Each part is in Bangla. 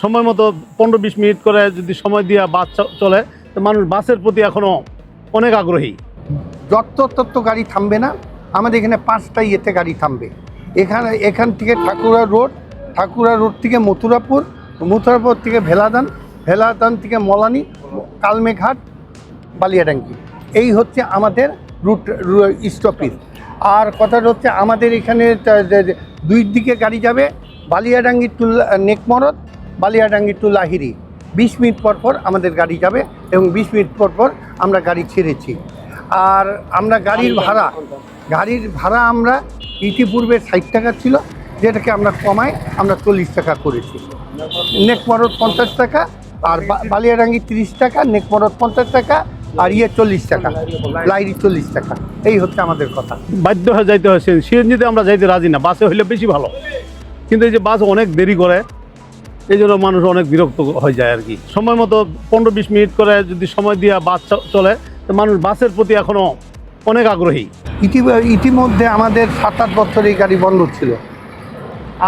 সময় মতো পনেরো বিশ মিনিট করে যদি সময় দিয়ে বাস চলে, তো মানুষ বাসের প্রতি এখনও অনেক আগ্রহী। যত তত্ত্ব গাড়ি থামবে না, আমাদের এখানে পাঁচটা ইয়েতে গাড়ি থামবে। এখানে, এখান থেকে ঠাকুরা রোড ঠাকুরা রোড থেকে মথুরাপুর মথুরাপুর থেকে ভেলাদান ভেলাদান থেকে মলানি, কালমেঘাট, বালিয়াডাঙ্গি। এই হচ্ছে আমাদের রুট স্টপেজ। আর কথাটা হচ্ছে আমাদের এখানে দুই দিকে গাড়ি যাবে, বালিয়াডাঙ্গি টু লা- নেকমরদ বালিয়াডাঙ্গি টু লাহিরি বিশ মিনিট পর পর আমাদের গাড়ি যাবে এবং বিশ মিনিট পর পর আমরা গাড়ি ছেড়েছি। আর আমরা গাড়ির ভাড়া গাড়ির ভাড়া আমরা ইতিপূর্বে ষাট টাকা ছিল, যেটাকে আমরা কমাই আমরা চল্লিশ টাকা করেছি। নেকমরদ পঞ্চাশ টাকা, আর বালিয়াডাঙ্গি তিরিশ টাকা নেকমরদ পঞ্চাশ টাকা, আর ইয়ে চল্লিশ টাকা লাইরি চল্লিশ টাকা। এই হচ্ছে আমাদের কথা। বাধ্য হয়ে যাইতে হয় সিএনজিতে আমরা যাইতে রাজি না, বাসে হইলে বেশি ভালো। কিন্তু এই যে বাস অনেক দেরি করে এই জন্য মানুষ অনেক বিরক্ত হয়ে যায় আর কি। সময় মতো পনেরো বিশ মিনিট করে যদি সময় দিয়ে বাস চলে, তো মানুষ বাসের প্রতি এখনও অনেক আগ্রহী। ইতি ইতিমধ্যে আমাদের সাত আট বছর এই গাড়ি বন্ধ ছিল।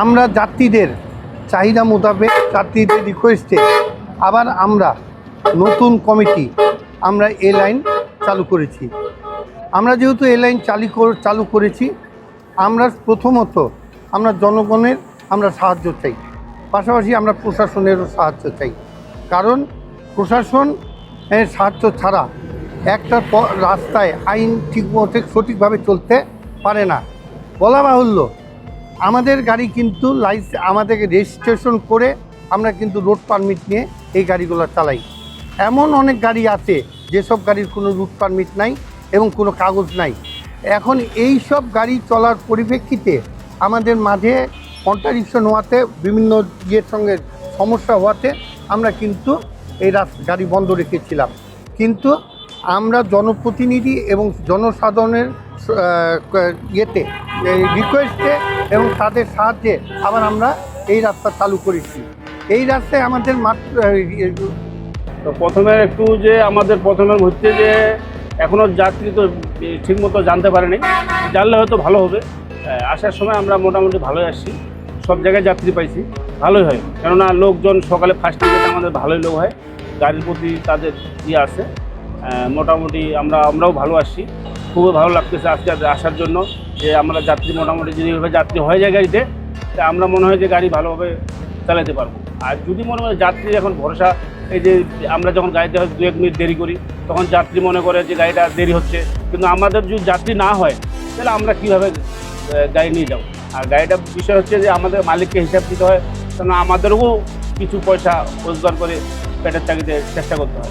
আমরা যাত্রীদের চাহিদা মোতাবেক যাত্রীদের রিকোয়েস্টে আবার আমরা নতুন কমিটি আমরা এ লাইন চালু করেছি। আমরা যেহেতু এ লাইন চালু চালু করেছি, আমরা প্রথমত আমরা জনগণের আমরা সাহায্য চাই। পাশাপাশি আমরা প্রশাসনেরও সাহায্য চাই। কারণ প্রশাসন সাহায্য ছাড়া একটা রাস্তায় আইন ঠিক মতো সঠিকভাবে চলতে পারে না। বলা বাহুল্য, আমাদের গাড়ি কিন্তু লাইস আমাদের রেজিস্ট্রেশন করে আমরা কিন্তু রোড পারমিট নিয়ে এই গাড়িগুলো চালাই। এমন অনেক গাড়ি আছে, যেসব গাড়ির কোনো রুট পারমিট নাই এবং কোনো কাগজ নাই। এখন এই সব গাড়ি চলার পরিপ্রেক্ষিতে আমাদের মাঝে কন্ট্রাডিকশন হওয়াতে, বিভিন্ন ইয়ের সঙ্গে সমস্যা হওয়াতে আমরা কিন্তু এই রাস, গাড়ি বন্ধ রেখেছিলাম। কিন্তু আমরা জনপ্রতিনিধি এবং জনসাধারণের ইয়েতে রিকোয়েস্টে এবং তাদের সাহায্যে আবার আমরা এই রাস্তা চালু করেছি। এই রাস্তায় আমাদের মাত্র প্রথমে একটু যে আমাদের প্রথমে হচ্ছে যে এখনও যাত্রী তো ঠিক মতো জানতে পারেনি। জানলে হয়তো ভালো হবে। আসার সময় আমরা মোটামুটি ভালোই আসছি। সব জায়গায় যাত্রী পাইছি। ভালোই হয়। কেননা লোকজন সকালে ফার্স্ট টিকেট আমাদের ভালোই লোক হয়। গাড়ির প্রতি তাদের ইয়ে আছে। মোটামুটি আমরা, আমরাও ভালো আসছি খুবই ভালো লাগতেছে আজকে আসার জন্য যে আমরা যাত্রী মোটামুটি যদি যাত্রী হয়ে যায় গাড়িতে, তা আমরা মনে হয় যে গাড়ি ভালোভাবে চালাতে পারব। আর যদি মনে হয় যাত্রী এখন ভরসা, এই যে আমরা যখন গাড়িতে হয়তো দু এক মিনিট দেরি করি, তখন যাত্রী মনে করে যে গাড়িটা দেরি হচ্ছে। কিন্তু আমাদের যদি যাত্রী না হয়, তাহলে আমরা কীভাবে গাড়ি নিয়ে যাব? আর গাড়িটা বিষয় হচ্ছে যে আমাদের মালিককে হিসাব দিতে হয় কারণ আমাদেরও কিছু পয়সা রোজগার করে পেটের চাকরিতে চেষ্টা করতে হয়।